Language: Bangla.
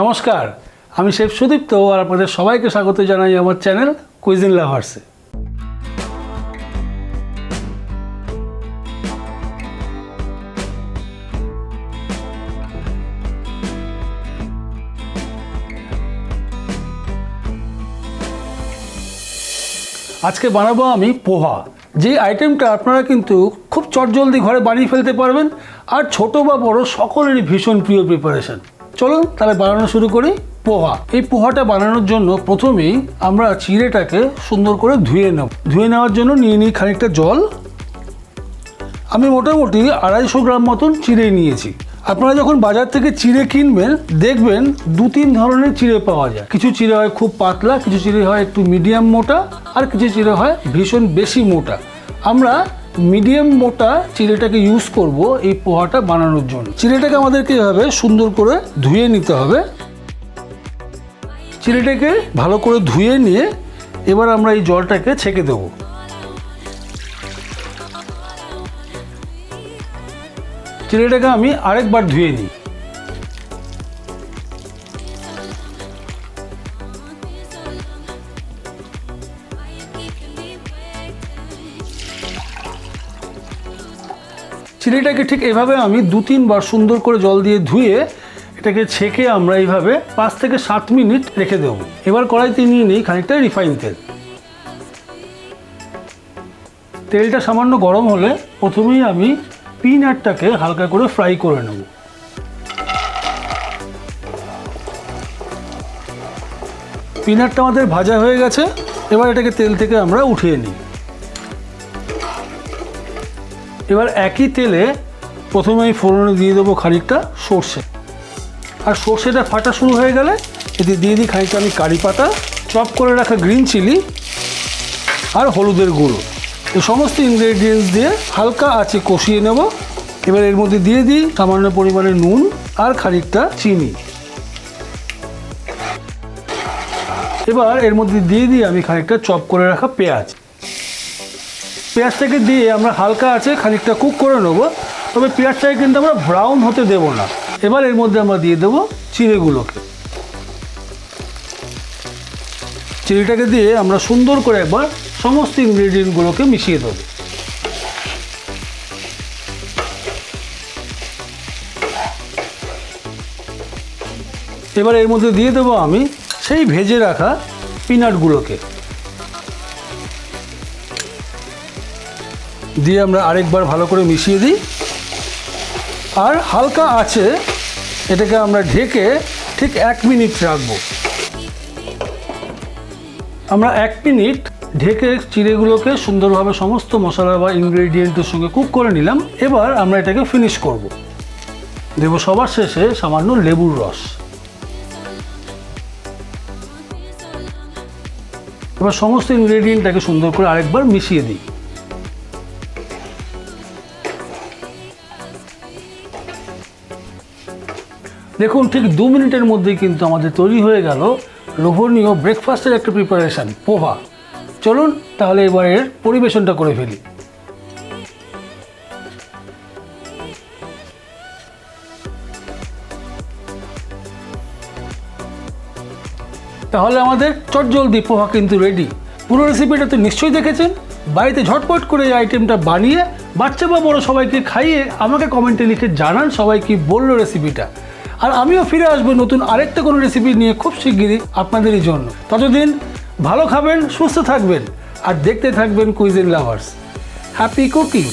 নমস্কার, আমি শেফ সুদীপ্ত আর আপনাদের সবাইকে স্বাগত জানাই আমার চ্যানেল কুইজিন লাভার্সে আজকে বানাবো আমি পোহা। যে আইটেমটা আপনারা কিন্তু খুব চটজলদি ঘরে বানিয়ে ফেলতে পারবেন, আর ছোট বা বড় সকলেরই ভীষণ প্রিয় প্রিপারেশন চলুন তাহলে বানানো শুরু করি পোহা। এই পোহাটা বানানোর জন্য প্রথমেই আমরা চিড়েটাকে সুন্দর করে ধুয়ে নেব। ধুয়ে নেওয়ার জন্য নিয়ে নিই খানিকটা জল। আমি মোটামুটি আড়াইশো গ্রাম মতন চিড়ে নিয়েছি। আপনারা যখন বাজার থেকে চিড়ে কিনবেন, দেখবেন দু তিন ধরনের চিড়ে পাওয়া যায়। কিছু চিড়ে হয় খুব পাতলা, কিছু চিড়ে হয় একটু মিডিয়াম মোটা, আর কিছু চিড়ে হয় ভীষণ বেশি মোটা। আমরা মিডিয়াম মোটা চিড়েটাকে ইউজ করব এই পোহাটা বানানোর জন্য। চিড়েটাকে আমাদেরকে এভাবে সুন্দর করে ধুয়ে নিতে হবে। চিড়েটাকে ভালো করে ধুয়ে নিয়ে এবার আমরা এই জলটাকে ছেঁকে দেবো। চিড়েটাকে আমি আরেকবার ধুয়ে নিই। চিড়েটাকে ঠিক এভাবে আমি দু তিনবার সুন্দর করে জল দিয়ে ধুয়ে এটাকে ছেঁকে আমরা এইভাবে পাঁচ থেকে সাত মিনিট রেখে দেবো। এবার কড়াইতে নিয়ে নিই খানিকটা রিফাইন তেল। তেলটা সামান্য গরম হলে প্রথমেই আমি পিনাটটাকে হালকা করে ফ্রাই করে নেব। পিনাটটা আমাদের ভাজা হয়ে গেছে। এবার এটাকে তেল থেকে আমরা উঠিয়ে নিই। এবার একই তেলে প্রথমে আমি ফোড়নে দিয়ে দেবো খানিকটা সর্ষে। আর সর্ষেটা ফাটা শুরু হয়ে গেলে এতে দিয়ে দিই খানিকটা আমি কারি পাতা, চপ করে রাখা গ্রিন চিলি আর হলুদের গুঁড়ো। এই সমস্ত ইনগ্রেডিয়েন্টস দিয়ে হালকা আছে কষিয়ে নেব। এবার এর মধ্যে দিয়ে দিই সামান্য পরিমাণে নুন আর খানিকটা চিনি। এবার এর মধ্যে দিয়ে দিই আমি খানিকটা চপ করে রাখা পেঁয়াজ। পেঁয়াজটাকে দিয়ে আমরা হালকা আছে খানিকটা কুক করে নেব, তবে পেঁয়াজটাকে কিন্তু আমরা ব্রাউন হতে দেব না। এবার এর মধ্যে আমরা দিয়ে দেবো চিড়েগুলোকে। চিড়িটাকে দিয়ে আমরা সুন্দর করে একবার সমস্ত ইনগ্রেডিয়েন্টগুলোকে মিশিয়ে দেবো। এবার এর মধ্যে দিয়ে দেবো আমি সেই ভেজে রাখা পিনাটগুলোকে। দিয়ে আমরা আরেকবার ভালো করে মিশিয়ে দিই। আর হালকা আছে এটাকে আমরা ঢেকে ঠিক এক মিনিট রাখব। আমরা এক মিনিট ঢেকে চিড়েগুলোকে সুন্দরভাবে সমস্ত মশলা বা ইনগ্রেডিয়েন্টের সঙ্গে কুক করে নিলাম। এবার আমরা এটাকে ফিনিশ করব। দেবো সবার শেষে সামান্য লেবুর রস। এবার সমস্ত ইনগ্রেডিয়েন্টটাকে সুন্দর করে আরেকবার মিশিয়ে দিই। দেখুন, ঠিক দু মিনিটের মধ্যেই কিন্তু আমাদের তৈরি হয়ে গেল লোভনীয় ব্রেকফাস্টের একটা প্রিপারেশান পোহা। চলুন তাহলে এবার পরিবেশনটা করে ফেলি। তাহলে আমাদের চটজলদি পোহা কিন্তু রেডি পুরো রেসিপিটা তো নিশ্চয়ই দেখেছেন? বাড়িতে ঝটপট করে এই আইটেমটা বানিয়ে বাচ্চা বা বড় সবাইকে খাইয়ে আমাকে কমেন্টে লিখে জানান সবাই কি বলল রেসিপিটা আর আমিও ফিরে আসব নতুন আরেকটা কোনো রেসিপি নিয়ে খুব শিগগিরই আপনাদেরই জন্য। ততদিন ভালো খাবেন, সুস্থ থাকবেন, আর দেখতে থাকবেন কুইজিন লাভার্স হ্যাপি কুকিং